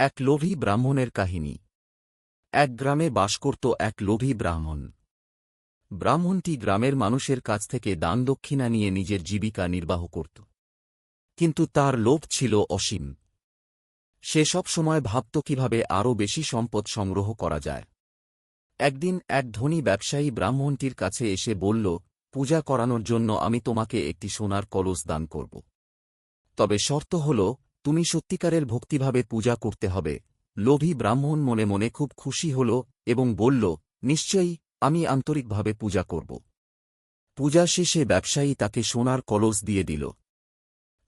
এক লোভী ব্রাহ্মণের কাহিনী। এক গ্রামে বাস করত এক লোভী ব্রাহ্মণ। ব্রাহ্মণটি গ্রামের মানুষের কাছ থেকে দান দক্ষিণা নিয়ে নিজের জীবিকা নির্বাহ করত। কিন্তু তার লোভ ছিল অসীম। সে সব সময় ভাবত কীভাবে আরও বেশি সম্পদ সংগ্রহ করা যায়। একদিন এক ধনী ব্যবসায়ী ব্রাহ্মণটির কাছে এসে বলল, পূজা করানোর জন্য আমি তোমাকে একটি সোনার কলস দান করব। তবে শর্ত হল তুমি সত্যিকারের ভক্তিভাবে পূজা করতে হবে। লোভী ব্রাহ্মণ মনে মনে খুব খুশি হল এবং বলল, নিশ্চয়ই, আমি আন্তরিকভাবে পূজা করব। পূজা শেষে ব্যবসায়ী তাকে সোনার কলস দিয়ে দিল।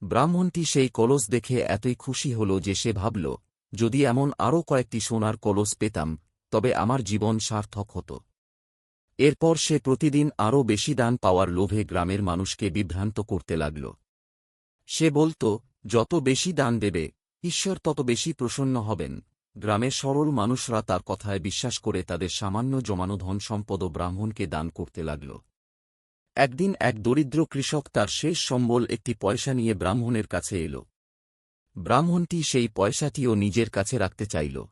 ব্রাহ্মণটি সেই কলস দেখে এতই খুশি হল যে সে ভাবল, যদি এমন আরও কয়েকটি সোনার কলস পেতাম, তবে আমার জীবন সার্থক হতো। এরপর সে প্রতিদিন আরও বেশি দান পাওয়ার লোভে গ্রামের মানুষকে বিভ্রান্ত করতে লাগল। সে বলত যত বেশি দান দেবে, ঈশ্বর তত বেশি প্রসন্ন হবেন। গ্রামের সরল মানুষরা তার কথায় বিশ্বাস করে তাদের সামান্য জমানো ধন সম্পদ ব্রাহ্মণকে দান করতে লাগল। একদিন এক দরিদ্র কৃষক তার শেষ সম্বল একটি পয়সা নিয়ে ব্রাহ্মণের কাছে এল। ব্রাহ্মণটি সেই পয়সাটিও নিজের কাছে রাখতে চাইল।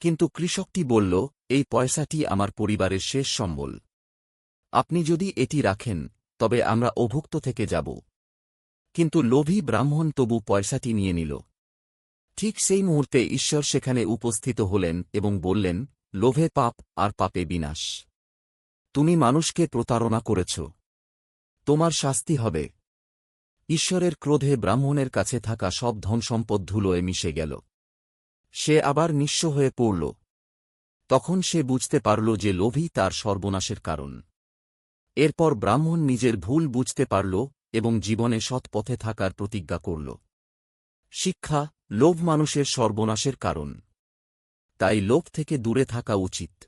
কিন্তু কৃষকটি বলল, এই পয়সাটি আমার পরিবারের শেষ সম্বল। আপনি যদি এটি রাখেন, তবে আমরা অভুক্ত থেকে যাব। কিন্তু লোভী ব্রাহ্মণ তবু পয়সাটি নিয়ে নিল। ঠিক সেই মুহূর্তে ঈশ্বর সেখানে উপস্থিত হলেন এবং বললেন, লোভে পাপ আর পাপে বিনাশ। তুমি মানুষকে প্রতারণা করেছ। তোমার শাস্তি হবে। ঈশ্বরের ক্রোধে ব্রাহ্মণের কাছে থাকা সব ধনসম্পদ ধুলোয় মিশে গেল। সে আবার নিঃস্ব হয়ে পড়ল। তখন সে বুঝতে পারল যে লোভই তার সর্বনাশের কারণ। এরপর ব্রাহ্মণ নিজের ভুল বুঝতে পারল এবং জীবনে সৎ পথে থাকার প্রতিজ্ঞা করল। শিক্ষা লোভ মানুষের সর্বনাশের কারণ। তাই লোভ থেকে দূরে থাকা উচিত।